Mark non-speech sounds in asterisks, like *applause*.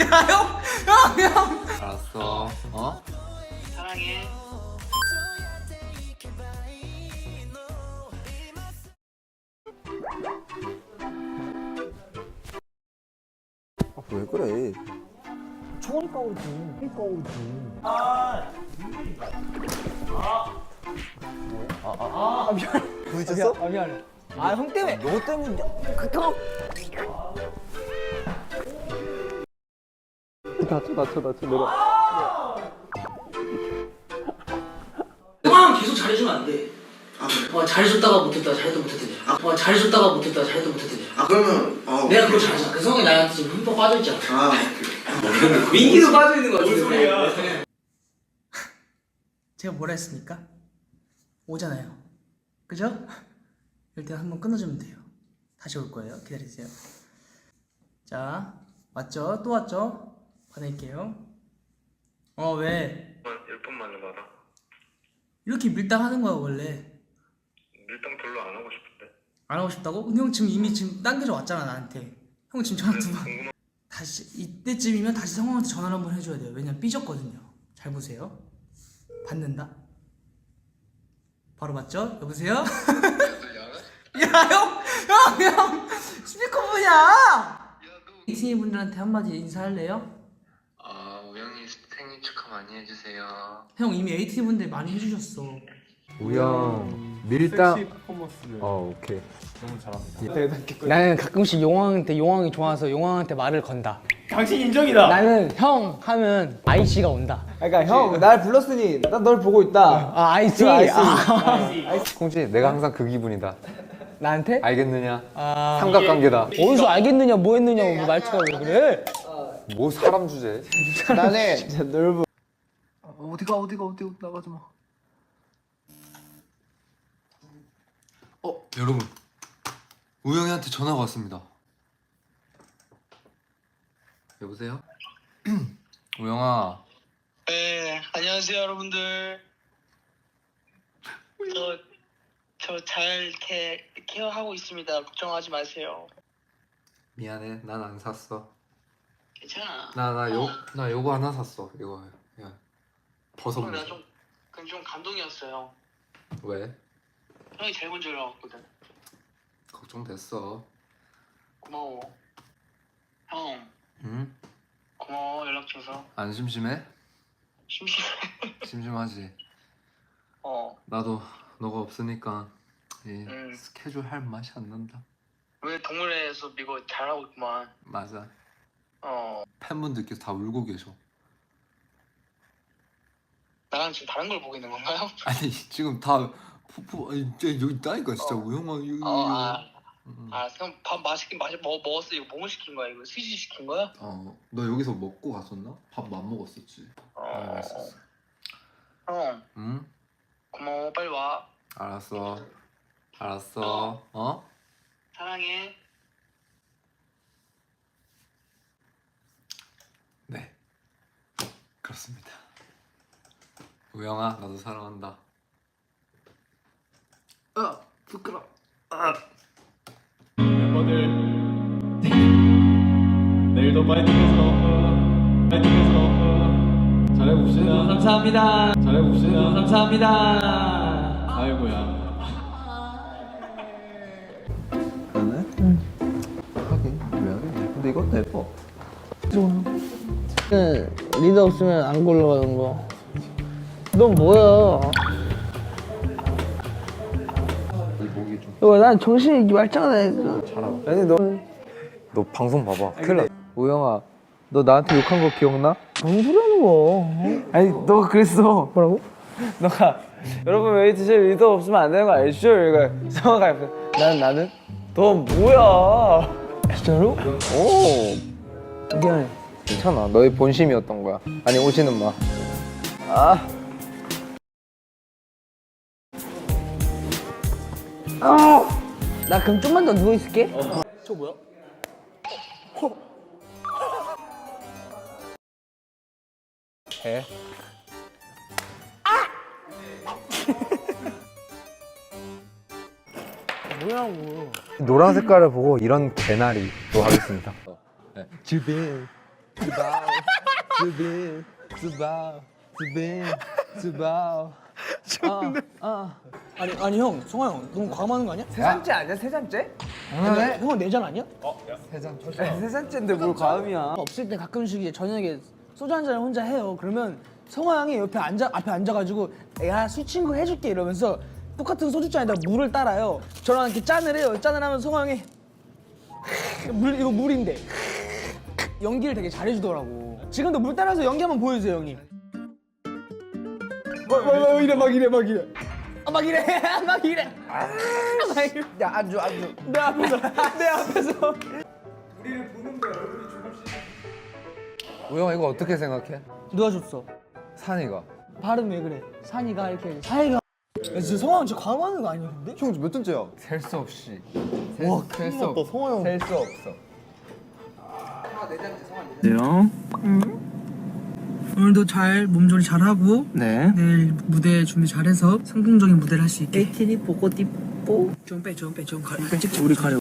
야, 형! 형! 형! 알았어. 어? 사랑해. 왜 그래? 부딪혔어? 아, 미안해. 아, 형 때문에. 너 때문이야. 형! 다쳐 다쳐 다쳐 내려. 형아 계속 잘해주면 안 돼. 어, 잘해줬다가 못했다, 잘해도 못했더니. 어, 잘해줬다가 못했다, 잘해도 못했더니. 아 그러면 아 내가 그걸 잘하잖아. 그 성이 나한테 지금 흠뻑 빠져있잖아. 아 민기도 빠져있는 거 같아. 무슨 소리야. 제가 뭐라 했습니까? 오잖아요. 그죠? 일단 한번 끊어주면 돼요. 다시 올 거예요. 기다리세요. 자, 왔죠? 또 왔죠? 받을게요. 어, 왜? 1분 만에 받아. 이렇게 밀당 하는 거야, 원래. 밀당 별로 안 하고 싶은데. 안 하고 싶다고? 근데 형 지금 이미 지금 당겨져 왔잖아, 나한테. 형 지금 전화 두 번. 궁금한 다시, 이때쯤이면 다시 성황한테 전화를 한번 해줘야 돼요. 왜냐면 삐졌거든요. 잘 보세요. 받는다. 바로 받죠? 여보세요? *laughs* 야, 형! 형! 형! 스피커폰이야! 이티니 분들한테 한마디 인사할래요? 아 생일 축하 많이 해주세요. 형 이미 에이티니 분들 많이 해주셨어. 우영 밀당. 어 오케이. 나는 가끔씩 용왕한테 용왕이 좋아서 용왕한테 말을 건다. 당신 인정이다. 나는 형 하면 아이씨가 온다. 그러니까 형 날 불렀으니 나 널 보고 있다. 아 아이씨. 아이씨. 아, 콩지 내가 항상 그 기분이다. 나한테? 알겠느냐? 아, 삼각관계다. 어디서 알겠느냐 뭐 했느냐 뭐 말투가 왜 그래? 뭐 사람 주제? *laughs* 나는 진짜 넓어. 어디가 어디가 어디 나가지 마. 어 여러분 우영이한테 전화가 왔습니다. 여보세요? *clears throat* 우영아 네, 안녕하세요, 여러분들. 저, 저 잘 케어하고 있습니다. 걱정하지 마세요. 미안해 난 안 샀어. 괜찮아. 나 나 요 나 요거 하나 샀어 이거 야나 보자. 좀, 그건 좀 감동이었어요. 왜? 형이 제일 먼저 연락왔거든. 걱정됐어. 고마워. 형, 응? 고마워, 연락 줘서. 안 심심해? 심심해. *laughs* 심심하지. 어, 나도 너가 없으니까 이 음. 스케줄 할 맛이 안 난다. 왜 동물에서 이거 잘하고 있구만. 맞아. 어, 팬분들께서 다 울고 계셔. 나랑 지금 다른 걸 보고 있는 건가요? *laughs* 아니 지금 다 푸푸 아니 진짜 여기 있다니까 진짜 우영아 여기. 어, 아, 음. 아, 형밥 맛있긴 맛있 먹, 먹었어. 이거 뭐뭐 시킨 거야? 이거 스시 시킨 거야? 어, 너 여기서 먹고 갔었나? 밥안 먹었었지. 아, 어, 맛있었어. 형, 응? 고마워. 빨리 와. 알았어. 알았어. 어? 사랑해. 네. 그렇습니다. 우영아, 나도 사랑한다. 아, 부끄러. 멤버들 내일도 파이팅해서 파이팅해서 잘해봅시다. 감사합니다. 잘해봅시다. 감사합니다. 아이고야. 그러네? 응. 하긴 미안해. 근데 이것도 예뻐. 리더 없으면 안 굴러가는 거. 넌 뭐야? 이 목이 좀. 이거 난 정신이 말짱하다. 아니 너. 너 방송 봐봐. 큰일 나. 우영아, 너 나한테 욕한 거 기억나? 뭔 소리 하는 거? 아니 너가 그랬어. 뭐라고? 너가 여러분 웨이트실 리더 없으면 안 되는 거 알죠? 이거 성화가 옆에 나는 나는 너 뭐야? 진짜로? 오 미안해. 괜찮아 너의 본심이었던 거야 아니 오지는 마. 아나 그럼 좀만 더 누워 있을게. 저 뭐야? 해. *laughs* 뭐라고? 노란 색깔을 보고 이런 개나리 또 하겠습니다. 네. 주변 주빈 주바오 주빈 주바오 아니 아니 형 성화 형 너무 과감하는 거 아니야? 세 잔째 아니야 세 잔째? 네. 형은 내잔 아니야? 세 잔째인데 뭘 과음이야 없을 때 가끔씩 이제 저녁에 소주 한 잔을 혼자 해요. 그러면 성화 형이 옆에 앉아 앞에 앉아가지고 야 술 친구 해줄게 이러면서 똑같은 소주잔에다 물을 따라요. 저랑 이렇게 짠을 해요. 짠을 하면 성화 형이 물 이거 물인데 연기를 되게 잘해주더라고. 지금도 물 따라서 연기 한번 보여주세요 형님. 뭐, 뭐, 뭐 이래 막 이래 막 이래. 아, 막 이래 *laughs* 막 이래. 아, 막 이래. 야 안주 안주 내 앞에서 내 앞에서. 우영아 이거 어떻게 생각해? 누가 줬어? 산이가 발음 왜 그래? 산이가 이렇게. 산이가. 야 진짜 성화 형 진짜 과감하는 거 아니야 근데? 형몇 잔째야? 셀 수 없이 와 큰일 났다 성화 형. 셀 수 없어 네요. 오늘도 잘 몸조리 잘하고 네 내일 무대 준비 잘해서 성공적인 무대를 할 수 있게. 에이티니 보고 띠뽀. 좀 빼, 좀 빼, 좀 가. 우리 가려.